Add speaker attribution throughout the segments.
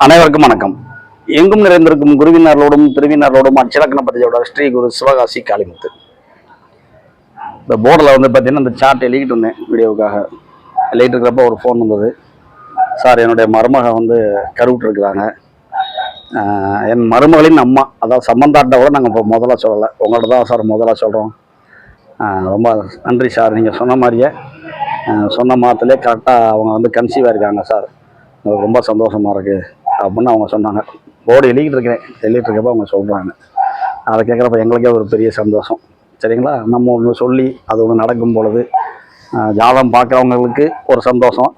Speaker 1: அனைவருக்கும் வணக்கம். எங்கும் நிறைந்திருக்கும் குருவினர்களோடும் திருவினர்களோடும் அச்சிலக்கண பதியோட ஸ்ரீ குரு சிவகாசி காளிமுத்து. இந்த போர்டில் வந்து பார்த்தீங்கன்னா இந்த சார்ட் எழுதிட்டு வந்தேன் வீடியோவுக்காக. எழுதிட்டு இருக்கிறப்ப ஒரு ஃபோன் வந்தது. சார் என்னுடைய மருமக வந்து கருவிட்டு இருக்கிறாங்க. என் மருமகளின் அம்மா அதாவது சம்பந்தாட்டை கூட நாங்கள் இப்போ முதல்ல சொல்லலை. உங்கள்ட்ட தான் சார் முதல்ல சொல்கிறோம் ரொம்ப நன்றி சார் நீங்கள் சொன்ன மாதிரியே சொன்ன மாதத்துலேயே கரெக்டாக அவங்க வந்து கன்சீவாக இருக்காங்க சார் எனக்கு ரொம்ப சந்தோஷமாக இருக்குது அப்படின்னு அவங்க சொன்னாங்க. போர்டு எழுதிட்டு இருக்கிறேன். எழுதிட்டு இருக்கப்ப அவங்க சொல்கிறாங்க அதை கேட்குறப்ப எங்களுக்கே ஒரு பெரிய சந்தோஷம். சரிங்களா? நம்ம ஒன்று சொல்லி அது ஒன்று நடக்கும் பொழுது ஜாதம் ஜாதகம் பார்க்குறவங்களுக்கு ஒரு சந்தோஷம்.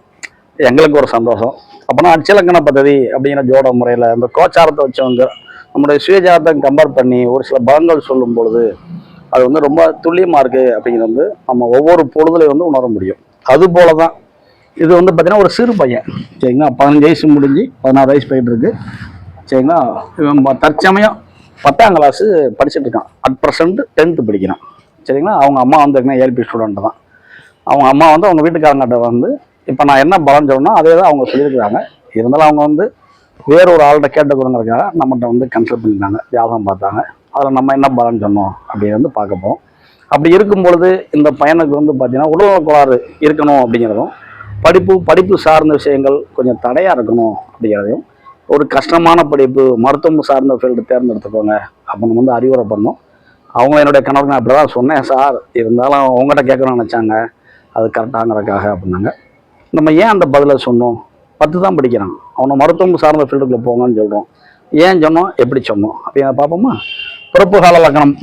Speaker 1: எங்களுக்கு ஒரு சந்தோஷம். அப்போனா அச்சலக்கண பதவி அப்படிங்கிற ஜோட முறையில் அந்த கோச்சாரத்தை வச்சவங்க நம்முடைய சுயஜாதத்தை கம்பேர் பண்ணி ஒரு சில பலங்கள் சொல்லும் பொழுது அது வந்து ரொம்ப துல்லியமாக இருக்குது அப்படிங்கிறது வந்து நம்ம ஒவ்வொரு பொழுதுலையும் வந்து உணர முடியும். அது போல தான் இது வந்து பார்த்தீங்கன்னா ஒரு சிறு பையன். சரிங்களா? பதினஞ்சு வயசு முடிஞ்சு பதினாறு வயசு போயிட்டு இருக்கு சரிங்களா? இவன் தற்சமயம் பத்தாம் கிளாஸு படிச்சுட்டு இருக்கான். அட் ப்ரெசண்ட் டென்த்து படிக்கிறான். சரிங்களா? அவங்க அம்மா வந்து ஏல்பி ஸ்டூடெண்ட் தான். அவங்க அம்மா வந்து அவங்க வீட்டுக்காரங்கிட்ட வந்து இப்போ நான் என்ன பலன் சொல்லணும் அதே தான் அவங்க சொல்லியிருக்கிறாங்க. இருந்தாலும் அவங்க வந்து வேற ஒரு ஆள்கிட்ட கேட்டுக்கிறோங்கிறதுக்காக நம்மகிட்ட வந்து கன்சல்ட் பண்ணிட்டாங்க ஜாதகம் பார்த்தாங்க. அதில் நம்ம என்ன பலன் சொன்னோம் அப்படின்னு வந்து பார்க்க போகிறோம் அப்படி இருக்கும் பொழுது இந்த பையனுக்கு வந்து பார்த்தீங்கன்னா உடல் கோளாறு இருக்கணும் அப்படிங்கிறதும் படிப்பு படிப்பு சார்ந்த விஷயங்கள் கொஞ்சம் தடையாக இருக்கணும் அப்படிங்கிறதையும் ஒரு கஷ்டமான படிப்பு மருத்துவம் சார்ந்த ஃபீல்டு தேர்ந்தெடுத்துக்கோங்க அப்படின்னு வந்து அறிவுரை பண்ணோம். அவங்க என்னுடைய கணவர் நான் அப்படி தான் சொன்னேன் சார். இருந்தாலும் அவங்ககிட்ட கேட்கணும்னு நினச்சாங்க. அது கரெக்டாங்கிறதுக்காக அப்படின்னாங்க. நம்ம ஏன் அந்த பதிலை சொன்னோம்? பத்து தான் படிக்கிறான். அவனை மருத்துவம் சார்ந்த ஃபீல்டுக்குள்ள போங்கன்னு சொல்கிறோம் ஏன் சொன்னோம்? எப்படி சொன்னோம்? அப்படிங்கிறத பார்ப்போமா? பிறப்பு கால லக்னம்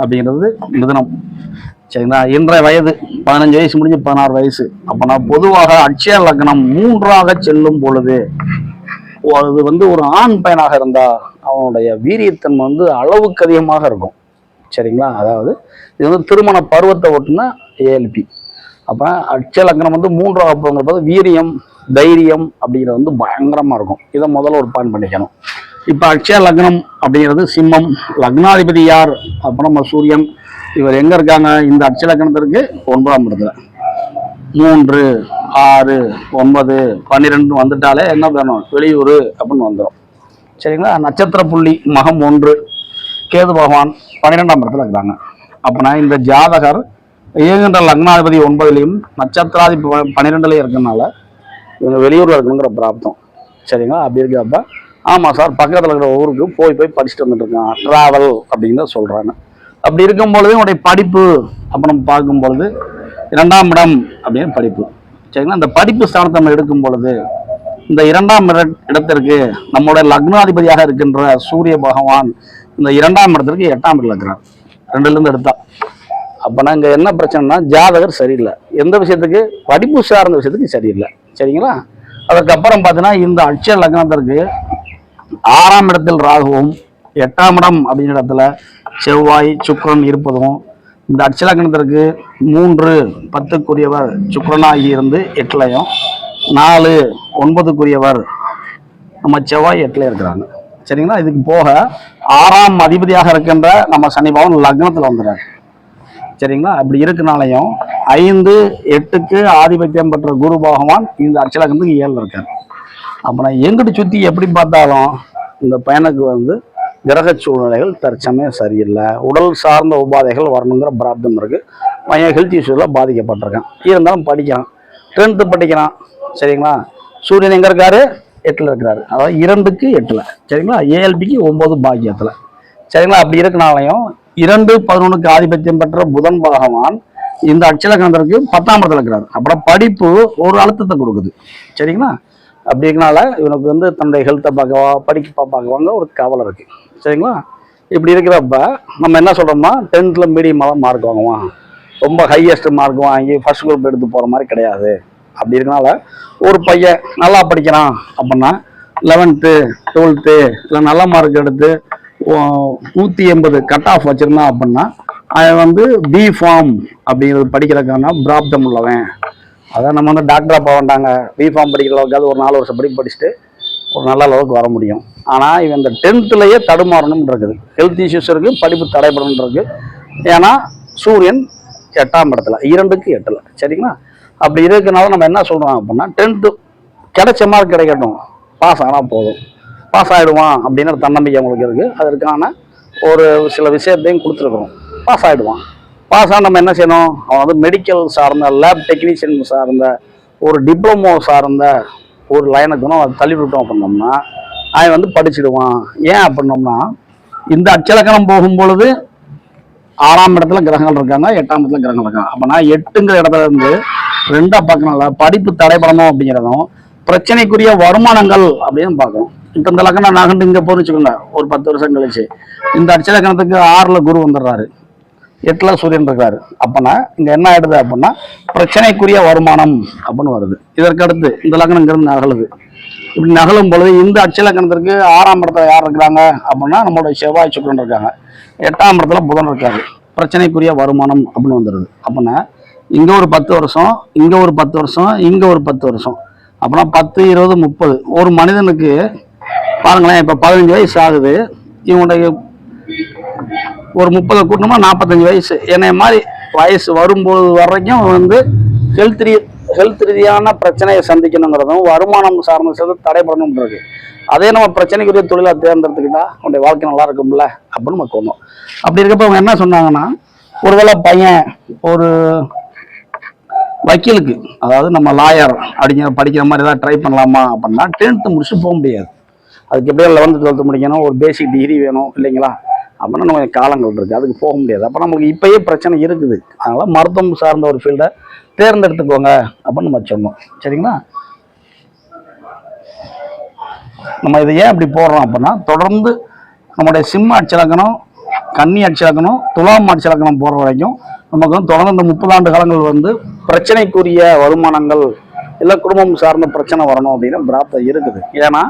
Speaker 1: அப்படிங்கிறது மிதனம் சரிங்களா? இன்றைய வயது பதினஞ்சு வயசு முடிஞ்சு பதினாறு வயசு. அப்போ நான் பொதுவாக அட்சய லக்னம் மூன்றாக செல்லும் பொழுது அது வந்து ஒரு ஆண் பையனாக இருந்தால் அவனுடைய வீரியத்தன்மை வந்து அளவுக்கு அதிகமாக இருக்கும். சரிங்களா? அதாவது இது வந்து திருமண பருவத்தை ஒட்டுனா ஏஎல்பி. அப்போ அட்சய லக்னம் வந்து மூன்றாக போங்கிற போது வீரியம் தைரியம் அப்படிங்கிறது வந்து பயங்கரமாக இருக்கும். இதை முதல்ல ஒரு பான் பண்ணிக்கணும். இப்போ அட்சய லக்னம் அப்படிங்கிறது சிம்மம். லக்னாதிபதி யார்? அப்புறம் நம்ம சூரியன். இவர் எங்கே இருக்காங்க? இந்த அட்சலக்கணத்திற்கு ஒன்பதாம் இடத்துல. மூன்று ஆறு ஒன்பது பன்னிரெண்டு வந்துட்டாலே என்ன வேணும் வெளியூர் அப்படின்னு வந்துடும் சரிங்களா? நட்சத்திர புள்ளி மகம் ஒன்று கேது பகவான் பன்னிரெண்டாம் இடத்துல இருக்கிறாங்க அப்போனா இந்த ஜாதகர் இயங்குகின்ற லக்னாதிபதி ஒன்பதுலையும் நட்சத்திராதி பன்னிரெண்டுலேயும் பன்னிரெண்டுலையும் இவங்க வெளியூரில் இருக்கணுங்கிற பிராப்தம். சரிங்களா? அப்படி இருக்கிறப்ப ஆமாம் சார் பக்கத்தில் இருக்கிற ஊருக்கு போய் போய் படிச்சுட்டு வந்துட்டு இருக்கான் ட்ராவல் அப்படின்னு தான் சொல்கிறாங்க அப்படி இருக்கும் பொழுது உடைய படிப்பு அப்புறம் பார்க்கும் பொழுது இரண்டாம் இடம் அப்படின்னு படிப்பு. சரிங்களா? இந்த படிப்பு ஸ்தானத்தை நம்ம எடுக்கும் பொழுது இந்த இரண்டாம் இட- இடத்திற்கு நம்மளுடைய லக்னாதிபதியாக இருக்கின்ற சூரிய பகவான் இந்த இரண்டாம் இடத்திற்கு எட்டாம் இடத்துல இருக்கிறார். ரெண்டுல இருந்து எடுத்தா. அப்போனா இங்கே என்ன பிரச்சனைனா ஜாதகர் சரியில்லை. எந்த விஷயத்துக்கு? படிப்பு சார்ந்த விஷயத்துக்கு சரியில்லை. சரிங்களா? அதுக்கப்புறம் பார்த்தீங்கன்னா இந்த அட்சய லக்னத்திற்கு ஆறாம் இடத்தில் ராகுவும் எட்டாம் இடம் அப்படிங்கிற இடத்துல செவ்வாய் சுக்கரன் இருப்பதும் இந்த அட்சய மூன்று பத்துக்குரியவர் சுக்கரனாகி இருந்து எட்டுலையும் நாலு ஒன்பதுக்குரியவர் நம்ம செவ்வாய் எட்டுல இருக்கிறாங்க. சரிங்களா? இதுக்கு போக ஆறாம் அதிபதியாக இருக்கின்ற நம்ம சனிபாவன் லக்னத்தில் வந்துடுறாரு சரிங்களா? அப்படி இருக்கனாலையும் ஐந்து எட்டுக்கு ஆதிபத்தியம் பெற்ற குரு பகவான் இந்த அட்சலகத்துக்கு ஏழில் இருக்கார். அப்போ நான் எங்கிட்ட சுற்றி எப்படி பார்த்தாலும் இந்த பையனுக்கு வந்து கிரக சூழ்நிலைகள் தற்சமயம் சரியில்லை. உடல் சார்ந்த உபாதைகள் வரணுங்கிற பிராப்தம் இருக்குது பையன் ஹெல்த் இஷ்யூஸில் பாதிக்கப்பட்டிருக்கான். இருந்தாலும் படிக்கிறான். டென்த்து படிக்கிறான். சரிங்களா? சூரியன் எங்கே இருக்காரு? எட்டில் இருக்கிறாரு. அதாவது இரண்டுக்கு எட்டில். சரிங்களா? ஏஎல்பிக்கு ஒம்பது பாக்கியத்தில். சரிங்களா? அப்படி இருக்கனாலையும் இரண்டு பதினொன்றுக்கு ஆதிபத்தியம் பெற்ற புதன் பகவான் இந்த அச்சலகந்தருக்கு பத்தாம் இடத்துல இருக்கிறார். அப்புறம் படிப்பு ஒரு அழுத்தத்தை கொடுக்குது. சரிங்களா? அப்படி இருக்கனால இவனுக்கு வந்து தன்னுடைய ஹெல்த்தை பார்க்கவா படிக்க பார்க்கவாங்க ஒரு கவலை இருக்குது சரிங்களா? இப்படி இருக்கிறப்ப நம்ம என்ன சொல்கிறோம்னா டென்த்தில் மீடியமாக தான் மார்க் வாங்குவான் ரொம்ப ஹையஸ்ட் மார்க் வாங்கி ஃபர்ஸ்ட் குரூப் எடுத்து போகிற மாதிரி கிடையாது. அப்படி இருக்கனால ஒரு பையன் நல்லா படிக்கிறான் அப்படின்னா லெவன்த்து டுவெல்த்து இல்லை நல்ல மார்க் எடுத்து நூற்றி எண்பது கட் ஆஃப் வச்சுருந்தான் அப்படின்னா அவன் வந்து பி ஃபார்ம் அப்படிங்கிறது படிக்கிறதுக்கான பிராப்தம் உள்ளவன். அதான் நம்ம வந்து டாக்டராக போக வேண்டாங்க. பி ஃபார்ம் படிக்கிற அளவுக்காவது ஒரு நாலு வருஷம் படிக்க படிச்சுட்டு ஒரு நல்ல அளவுக்கு வர முடியும். ஆனால் இவன் இந்த டென்த்துலேயே தடுமாறணும்னு இருக்குது ஹெல்த் இஷ்யூஸ் இருக்குது படிப்பு தடைபடணும் இருக்குது ஏன்னா சூரியன் எட்டாம் இடத்துல இரண்டுக்கு எட்டில். சரிங்களா? அப்படி இருக்கனால நம்ம என்ன சொல்கிறோம் அப்படின்னா டென்த்து கிடைச்ச மார்க் கிடைக்கட்டும். பாஸ் ஆனால் போதும். பாஸ் ஆகிடுவான் அப்படின்னு தன்னம்பிக்கை அவங்களுக்கு இருக்குது அதற்கான ஒரு சில விஷயத்தையும் கொடுத்துருக்குறோம். பாஸ் ஆகிடுவான் பாஸ் ஆனால் நம்ம என்ன செய்யணும்? அவன் வந்து மெடிக்கல் சார்ந்த லேப் டெக்னீஷியன் சார்ந்த ஒரு டிப்ளமோ சார்ந்த ஒரு லைனை குணம் தள்ளி விட்டோம் அப்படின்னோம்னா அவன் வந்து படிச்சிடுவான். ஏன் அப்படின்னோம்னா இந்த அச்சலக்கணம் போகும் பொழுது ஆறாம் இடத்துல கிரகங்கள் இருக்காங்க எட்டாம் இடத்துல கிரகங்கள் இருக்காங்க. அப்படின்னா எட்டுங்கிற இடத்துல இருந்து ரெண்டா பார்க்கணும்ல படிப்பு தடைபடணும் அப்படிங்கிறதும் பிரச்சனைக்குரிய வருமானங்கள் அப்படின்னு பார்க்கணும். இப்போ இந்த லக்கணம் நகண்டு இங்கே போச்சுக்கோங்க ஒரு பத்து வருஷம் கழிச்சு. இந்த அச்சலக்கணத்துக்கு ஆறுல குரு வந்துடுறாரு. எட்டுல சூரியன் இருக்காரு. அப்பனா இங்க என்ன ஆயிடுது அப்படின்னா பிரச்சனைக்குரிய வருமானம் அப்படின்னு வருது. இதற்கடுத்து இந்த லக்னம் இங்கிருந்து நகலுது. இப்படி நகலும் பொழுது இந்த அச்சலக்கணத்திற்கு ஆறாம் இடத்துல யார் இருக்கிறாங்க? அப்படின்னா நம்மளுடைய செவ்வாய் சுக்கரன் இருக்காங்க. எட்டாம் இடத்துல புதன் இருக்காரு. பிரச்சனைக்குரிய வருமானம் அப்படின்னு வந்துடுது அப்படின்னா இங்க ஒரு பத்து வருஷம் இங்க ஒரு பத்து வருஷம் இங்க ஒரு பத்து வருஷம். அப்படின்னா பத்து இருபது முப்பது. ஒரு மனிதனுக்கு பாருங்களேன் இப்போ பதினஞ்சு வயசு ஆகுது. இவனுடைய ஒரு முப்பது கூட்டணுமா நாற்பத்தஞ்சு வயசு. என்னை மாதிரி வயசு வரும்போது வரைக்கும் வந்து ஹெல்த் ரீ ஹெல்த் ரீதியான பிரச்சனையை சந்திக்கணுங்கிறதும் வருமானம் சார்ந்த சேர்த்து தடைபடணுன்றது அதே நம்ம பிரச்சனைக்குரிய தொழிலாக தேர்ந்தெடுத்துக்கிட்டா உன்னுடைய வாழ்க்கை நல்லா இருக்கும்ல அப்படின்னு நம்ம தோணும். அப்படி இருக்கப்ப அவங்க என்ன சொன்னாங்கன்னா ஒருவேளை பையன் ஒரு வக்கீலுக்கு அதாவது நம்ம லாயர் அப்படிங்கிற படிக்கிற மாதிரி ஏதாவது ட்ரை பண்ணலாமா அப்படின்னா டென்த்து முடிச்சுட்டு போக முடியாது. அதுக்கு எப்படியும் லெவன்த்து டுவெல்த்து முடிக்கணும் ஒரு பேசிக் டிகிரி வேணும் இல்லைங்களா? அப்படின்னா நம்ம காலங்கள் இருக்குது அதுக்கு போக முடியாது. அப்போ நமக்கு இப்பயே பிரச்சனை இருக்குது. அதனால் மருத்துவம் சார்ந்த ஒரு ஃபீல்டை தேர்ந்தெடுத்துக்கோங்க அப்படின்னு நம்ம சொன்னோம். சரிங்களா? நம்ம இதை ஏன் இப்படி போடுறோம் அப்படின்னா தொடர்ந்து நம்முடைய சிம்ம அச்சலக்கணம் கன்னி அச்சலக்கணம் துலாம் அச்சலக்கணம் போகிற வரைக்கும் நமக்கு வந்து தொடர்ந்து இந்த முப்பது ஆண்டு காலங்கள் வந்து பிரச்சனைக்குரிய வருமானங்கள் இல்லை குடும்பம் சார்ந்த பிரச்சனை வரணும் அப்படின்னு பிராப்தம் இருக்குது. ஏன்னா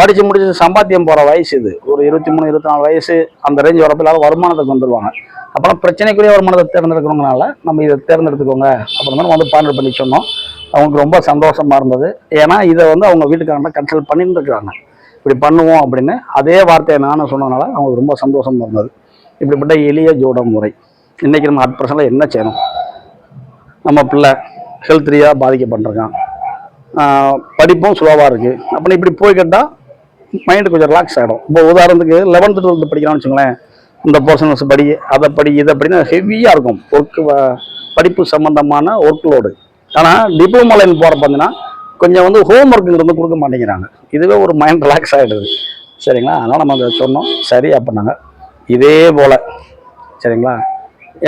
Speaker 1: படித்து முடிச்சு சம்பாத்தியம் போகிற வயசு இது. ஒரு இருபத்தி மூணு இருபத்தி நாலு வயசு அந்த ரேஞ்ச் வரப்பில் வருமானத்துக்கு வந்துடுவாங்க அப்புறம் பிரச்சனைக்குரிய வருமானத்தை தேர்ந்தெடுக்கிறவங்கனால நம்ம இதை தேர்ந்தெடுத்துக்கோங்க அப்புறம் நம்ம வந்து பார்ட்னர் பண்ணி சொன்னோம். அவங்களுக்கு ரொம்ப சந்தோஷமா இருந்தது. ஏன்னா இதை வந்து அவங்க வீட்டுக்காரங்க கன்சல்ட் பண்ணிட்டு இருக்கிறாங்க. இப்படி பண்ணுவோம் அப்படின்னு அதே வார்த்தையை நானும் சொன்னதுனால அவங்களுக்கு ரொம்ப சந்தோஷமாக இருந்தது. இப்படிப்பட்ட எளிய ஜோட முறை. இன்றைக்கி நம்ம அட் பர்சனில் என்ன செய்யணும்? நம்ம பிள்ளை ஹெல்த் ரீதியாக பாதிக்கப்பட்டிருக்கான். படிப்பும் ஸ்லோவாக இருக்குது அப்படின்னு இப்படி போய் கேட்டால் மைண்டு கொஞ்சம் ரிலாக்ஸ் ஆகிடும் இப்போ உதாரணத்துக்கு லெவன்த்து டுவெல்த்து படிக்கிறான்னு வச்சுங்களேன் இந்த போர்ஷன்ஸ் படி அதை படி இதை படினா ஹெவியாக இருக்கும். ஒர்க்கு படிப்பு சம்மந்தமான ஒர்க் லோடு ஆனால் டிப்ளமோ லைன் போகிற பார்த்தீங்கன்னா கொஞ்சம் வந்து ஹோம் ஒர்க்குங்கிறது கொடுக்க மாட்டேங்கிறாங்க. இதுவே ஒரு மைண்ட் ரிலாக்ஸ் ஆகிடுது சரிங்களா? அதனால் நம்ம அதை சொன்னோம். சரி அப்படின்னாங்க இதே போல். சரிங்களா?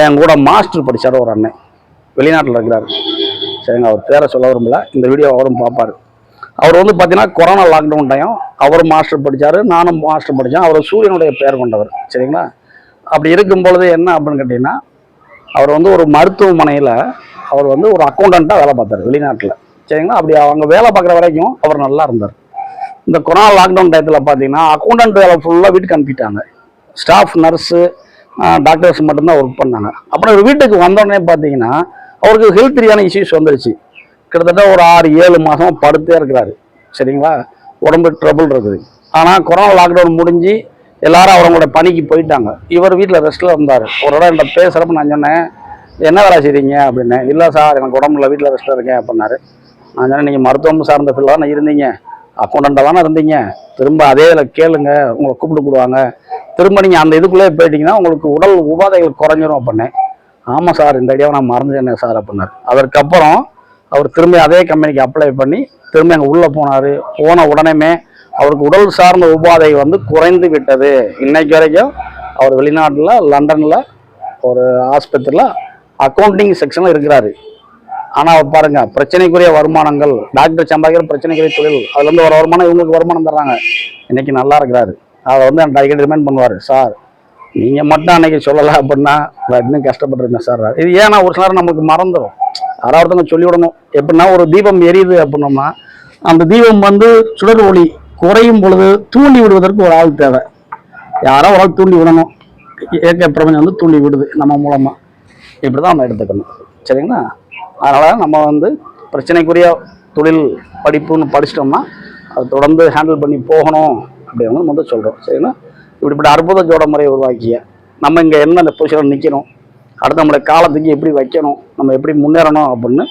Speaker 1: என் கூட மாஸ்டர் படித்தார் ஒரு அண்ணன். வெளிநாட்டில் இருக்கிறார். சரிங்க அவர் பேரை சொல்ல விரும்பல. இந்த வீடியோ அவரும் பார்ப்பார். அவர் வந்து பார்த்தீங்கன்னா கொரோனா லாக்டவுன் டைம் அவரும் மாஸ்டர் படித்தார் நானும் மாஸ்டர் படித்தேன் அவர் சூரியனுடைய பெயர் கொண்டவர் சரிங்களா? அப்படி இருக்கும் பொழுது என்ன அப்படின்னு கேட்டிங்கன்னா அவர் வந்து ஒரு மருத்துவமனையில் அவர் வந்து ஒரு அக்கௌண்டண்ட்டாக வேலை பார்த்தார் வெளிநாட்டில் சரிங்களா? அப்படி அவங்க வேலை பார்க்குற வரைக்கும் அவர் நல்லா இருந்தார். இந்த கொரோனா லாக்டவுன் டயத்தில் பார்த்தீங்கன்னா அக்கௌண்டன்ட் வேலை ஃபுல்லாக வீட்டுக்கு அனுப்பிட்டாங்க. ஸ்டாஃப் நர்ஸு டாக்டர்ஸ் மட்டும்தான் ஒர்க் பண்ணாங்க. அப்புறம் வீட்டுக்கு வந்தோடனே பார்த்தீங்கன்னா அவருக்கு ஹெல்த் ரீதியான இஷ்யூஸ் வந்துருச்சு. கிட்டத்தட்ட ஒரு ஆறு ஏழு மாதம் படுத்தே இருக்கிறாரு. சரிங்களா? உடம்பு ட்ரபுள் இருக்குது. ஆனால் கொரோனா லாக்டவுன் முடிஞ்சு எல்லாரும் அவங்களோட பணிக்கு போயிட்டாங்க. இவர் வீட்டில் ரெஸ்ட்டில் இருந்தார். ஒரு இடம் என்கிட்ட பேசுகிறப்ப நான் சொன்னேன் என்ன வேலை செய்றீங்க? அப்படின்னு. இல்லை சார் எனக்கு உடம்புல வீட்டில் ரெஸ்ட்டில் இருக்கேன் அப்படின்னாரு. நான் சொன்னேன் நீங்கள் மருத்துவம் சார்ந்த ஃபீல்டாக தானே இருந்தீங்க. அக்கௌண்டண்ட்டாக தானே இருந்தீங்க. திரும்ப அதே இதில் கேளுங்க. உங்களை கூப்பிட்டு போடுவாங்க திரும்ப நீங்கள் அந்த இதுக்குள்ளே போயிட்டீங்கன்னா உங்களுக்கு உடல் உபாதைகள் குறைஞ்சிரும் அப்படின்னேன். ஆமாம் சார் இந்த ஐடியாவை நான் மறந்துட்டேன் சார் அப்படின்னாரு. அதற்கப்புறம் அவர் திரும்பி அதே கம்பெனிக்கு அப்ளை பண்ணி திரும்பி அங்கே உள்ளே போனார். போன உடனேமே அவருக்கு உடல் சார்ந்த உபாதை வந்து குறைந்து விட்டது. இன்னைக்கு வரைக்கும் அவர் வெளிநாட்டில் லண்டனில் ஒரு ஆஸ்பத்திரியில் அக்கௌண்டிங் செக்ஷனில் இருக்கிறாரு. ஆனால் அவர் பிரச்சனைக்குரிய வருமானங்கள் டாக்டர் சம்பாதிக்கிற பிரச்சனைக்குரிய தொழில் அதுலேருந்து ஒரு வருமானம் இவங்களுக்கு வருமானம் தர்றாங்க. இன்னைக்கு நல்லா இருக்கிறாரு. அதை வந்து அந்த அடிக்கடி ரிமைண்ட் பண்ணுவார். சார் நீங்கள் மட்டும் அன்னைக்கு சொல்லலை அப்படின்னா இன்னும் கஷ்டப்பட்டுருக்கேன் சார். இது ஏன்னா ஒரு சிலர் நமக்கு மறந்துடும் யாராவது ஒருத்தவங்க சொல்லி விடணும் எப்படின்னா ஒரு தீபம் எரியுது அப்படின்னோம்னா அந்த தீபம் வந்து சுடர் ஒளி குறையும் பொழுது தூண்டி விடுவதற்கு ஒரு ஆள் தேவை. யாரோ ஒரு ஆள் தூண்டி விடணும். இயற்கை பிரபஞ்சம் வந்து தூண்டி விடுது நம்ம மூலமாக இப்படி தான் நம்ம எடுத்துக்கணும். சரிங்களா? அதனால் நம்ம வந்து பிரச்சனைக்குரிய தொழில் படிப்புன்னு படிச்சிட்டோம்னா அதை தொடர்ந்து ஹேண்டில் பண்ணி போகணும் அப்படின்னு நம்ம வந்து சொல்கிறோம் சரிங்களா? இப்படிப்பட்ட அற்புத ஜோட முறையை உருவாக்கிய நம்ம இங்கே என்ன அந்த பொசிஷனில் நிற்கணும் அடுத்து நம்மளுடைய காலத்துக்கு எப்படி வைக்கணும் நம்ம எப்படி முன்னேறணும் அப்படின்னு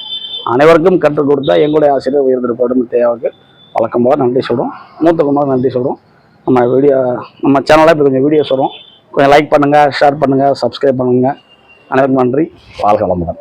Speaker 1: அனைவருக்கும் கற்றுக் கொடுத்தா எங்களுடைய ஆசிரியர் உயர்ந்திருப்பாடும் தேவைக்கு வழக்கம் போல நன்றி சொல்கிறோம் மூத்த குமார் நன்றி சொல்கிறோம் நம்ம வீடியோ நம்ம சேனலில் இப்போ கொஞ்சம் வீடியோஸ் வரும். கொஞ்சம் லைக் பண்ணுங்கள் ஷேர் பண்ணுங்கள் சப்ஸ்கிரைப் பண்ணுங்கள் அனைவருக்கும் நன்றி. வாழ்க வளமுடன்.